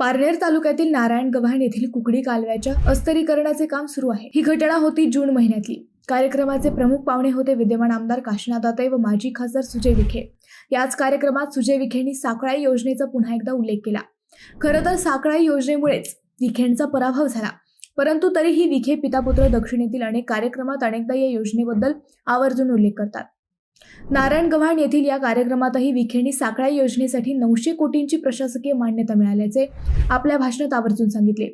पारनेर तालुक्यातील नारायण गव्हाण येथील कुकडी कालव्याच्या अस्तरीकरणाचे काम सुरू आहे. ही घटना होती जून महिन्यातली. कार्यक्रमाचे प्रमुख पाहुणे होते विद्यमान आमदार काशीनाथ दाते व माजी खासदार सुजय विखे. याच कार्यक्रमात सुजय विखेंनी साकळाई योजनेचा पुन्हा एकदा उल्लेख केला. खरं तर साकळाई योजनेमुळेच विखेंचा पराभव झाला. परंतु तरीही विखे पितापुत्र दक्षिणेतील अनेक कार्यक्रमात अनेकदा या योजनेबद्दल आवर्जून उल्लेख करतात. नारायण गव्हाण येथील या कार्यक्रमातही विखेंनी साकळाई योजनेसाठी नऊशे कोटींची प्रशासकीय मान्यता मिळाल्याचे आपल्या भाषणात आवर्जून सांगितले.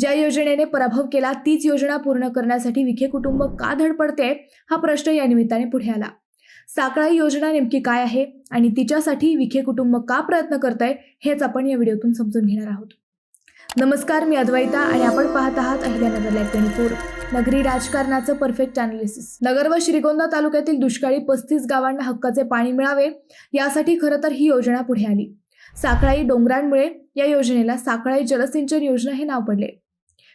ज्या योजनेने पराभव केला तीच योजना पूर्ण करण्यासाठी विखे कुटुंब का धडपडते हा प्रश्न या निमित्ताने पुढे आला. साकळाई योजना नेमकी काय आहे आणि तिच्यासाठी विखे कुटुंब का प्रयत्न करत आहे हेच आपण या व्हिडिओतून समजून घेणार आहोत. नमस्कार मी अद्वैता आणि आपण पाहत आहात अहिल्यानगर लाईव्ह ट्वेंटी फोर नगरी राजकारणाचं परफेक्ट अनालिसिस नगर व श्रीगोंदा तालुक्यातील दुष्काळी पस्तीस गावांना हक्काचे पाणी मिळावे यासाठी खरं तर ही योजना पुढे आली. साकळाई डोंगरांमुळे या योजनेला साकळाई जलसिंचन योजना हे नाव पडले.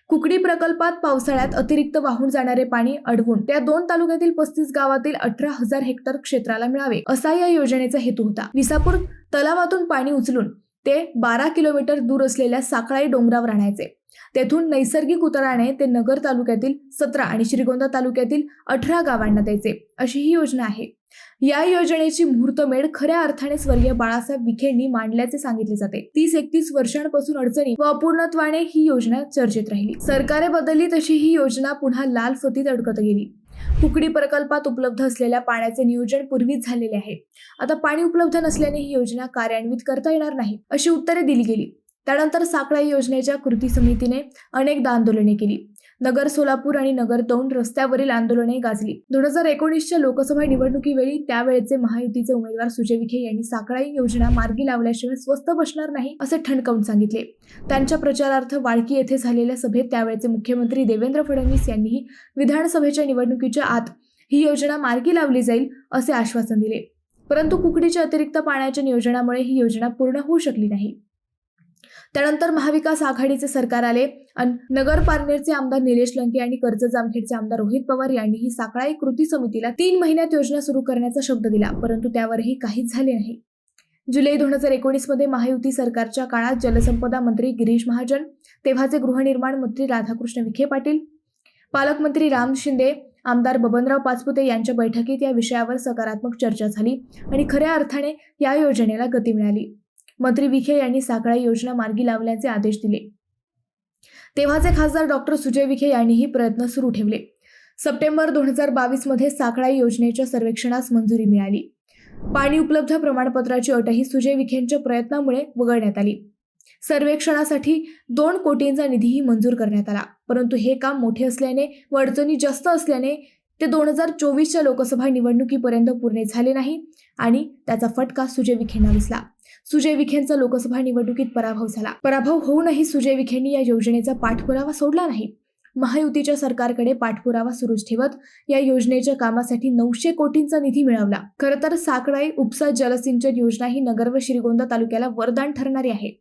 कुकडी प्रकल्पात पावसाळ्यात अतिरिक्त वाहून जाणारे पाणी अडवून त्या दोन तालुक्यातील पस्तीस गावातील अठरा हजार हेक्टर क्षेत्राला मिळावे असा या योजनेचा हेतू होता. विसापूर तलावातून पाणी उचलून ते बारा किलोमीटर दूर असलेल्या साकळाई डोंगरावर आणायचे तेथून नैसर्गिक उतराने ते नगर तालुक्यातील सतरा आणि श्रीगोंदा तालुक्यातील अठरा गावांना द्यायचे अशी ही योजना आहे. या योजनेची मुहूर्तमेढ खऱ्या अर्थाने स्वर्गीय बाळासाहेब विखेंनी मांडल्याचे सांगितले जाते. तीस एकतीस वर्षांपासून अडचणी व अपूर्णत्वाने ही योजना चर्चेत राहिली. सरकारे बदलली तशी ही योजना पुन्हा लाल फतीत अडकत गेली. कुकडी प्रकल्पात उपलब्ध असलेल्या पाण्याचे नियोजन पूर्वीच झालेले आहे. आता पाणी उपलब्ध नसल्याने ही योजना कार्यान्वित करता येणार नाही अशी उत्तरे दिली गेली. त्यानंतर साकळाई योजनेच्या कृती समितीने अनेकदा आंदोलने केली. नगर सोलापूर आणि नगर दौंड रस्त्यावरील आंदोलने गाजली. दोन हजार एकोणीसच्या लोकसभा निवडणुकीवेळी त्यावेळेचे महायुतीचे उमेदवार सुजय विखे यांनी साकळाई योजना मार्गी लावल्याशिवाय स्वस्त बसणार नाही असे ठणकावून सांगितले. त्यांच्या प्रचारार्थ वाळकी येथे झालेल्या सभेत त्यावेळेचे मुख्यमंत्री देवेंद्र फडणवीस यांनीही विधानसभेच्या निवडणुकीच्या आत ही योजना मार्गी लावली जाईल असे आश्वासन दिले. परंतु कुकडीच्या अतिरिक्त पाण्याच्या नियोजनामुळे ही योजना पूर्ण होऊ शकली नाही. त्यानंतर महाविकास आघाडीचे सरकार आले अन नगर पारनेरचे आमदार निलेश लंके आणि कर्ज जामखेडचे आमदार रोहित पवार यांनीही साकळाई कृती समितीला तीन महिन्यात योजना सुरू करण्याचा शब्द दिला परंतु त्यावरही काहीच झाले नाही. जुलै दोन हजार एकोणीसमध्ये महायुती सरकारच्या काळात जलसंपदा मंत्री गिरीश महाजन तेव्हाचे गृहनिर्माण मंत्री राधाकृष्ण विखे पाटील पालकमंत्री राम शिंदे आमदार बबनराव पाचपुते यांच्या बैठकीत या विषयावर सकारात्मक चर्चा झाली आणि खऱ्या अर्थाने या योजनेला गती मिळाली. मंत्री विखे यांनी साकळाई योजना मार्गी लावण्याचे आदेश दिले. तेव्हाचे खासदार डॉक्टर सुजय विखे यांनीही प्रयत्न सुरू ठेवले. सप्टेंबर दोन हजार बावीसमध्ये साकळाई योजनेच्या सर्वेक्षणास मंजुरी मिळाली. पाणी उपलब्ध प्रमाणपत्राची अटही सुजय विखेंच्या प्रयत्नामुळे वगळण्यात आली. सर्वेक्षणासाठी दोन कोटींचा निधीही मंजूर करण्यात आला. परंतु हे काम मोठे असल्याने व अडचणी जास्त असल्याने ते दोन हजार चोवीसच्या लोकसभा निवडणुकीपर्यंत पूर्ण झाले नाही आणि त्याचा फटका सुजय विखेंना दिसला. सुजय विखेंचा लोकसभा निवडणुकीत पराभव झाला. पराभव होऊनही सुजय विखेंनी या योजनेचा पाठपुरावा सोडला नाही. महायुतीच्या सरकारकडे पाठपुरावा सुरूच ठेवत या योजनेच्या कामासाठी नऊशे कोटींचा निधी मिळवला. खरं तर साकळाई उपसा जलसिंचन योजना ही नगर व श्रीगोंदा तालुक्याला वरदान ठरणारी आहे.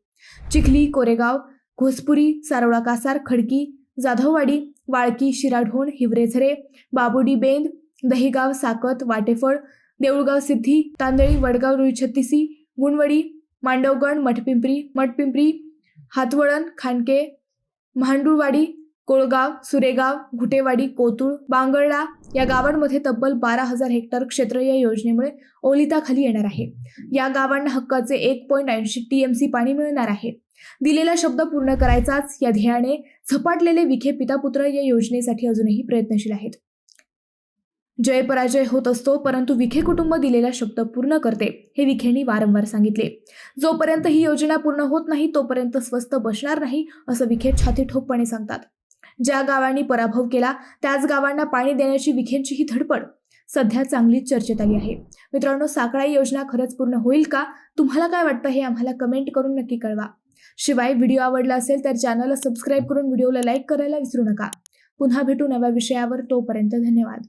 चिखली कोरेगाव घोसपुरी सारोळा कासार खडकी जाधववाडी वाळकी शिराढोण हिवरेझरे बाबुडी बेंद दहिगाव साकत वाटेफळ देऊळगाव सिद्धी तांदळी वडगाव रुईछत्तीसी गुणवडी मांडवगण मठपिंपरी मठपिंपरी हातवळण खांडके महांडुळवाडी कोळगाव सुरेगाव घुटेवाडी कोतुळ बांगर्डा या गावांमध्ये तब्बल बारा हजार हेक्टर क्षेत्र या योजनेमुळे ओलिताखाली येणार आहे. या गावांना हक्काचे एक पॉईंट ऐंशी टी एम सी पाणी मिळणार आहे. दिलेला शब्द पूर्ण करायचाच या ध्येयाने झपाटलेले विखे पितापुत्र या योजनेसाठी अजूनही प्रयत्नशील आहेत. जय पराजय होत असतो परंतु विखे कुटुंब दिलेला शब्द पूर्ण करते हे विखेंनी वारंवार सांगितले. जोपर्यंत ही योजना पूर्ण होत नाही तोपर्यंत स्वस्त बसणार नाही असं विखे छाती ठोकपणे सांगतात. ज्या गावांनी पराभव केला त्याच गावांना पाणी देण्याची विखेंची ही धडपड. सध्या चांगलीच चर्चेत आली आहे. मित्रांनो साकळाई योजना खरंच पूर्ण होईल का? तुम्हाला काय वाटतं हे आम्हाला कमेंट करून नक्की कळवा. शिवाय व्हिडिओ आवडला असेल तर चॅनलला सबस्क्राईब करून व्हिडिओला लाईक करायला विसरू नका. पुन्हा भेटू नव्या विषयावर तोपर्यंत धन्यवाद.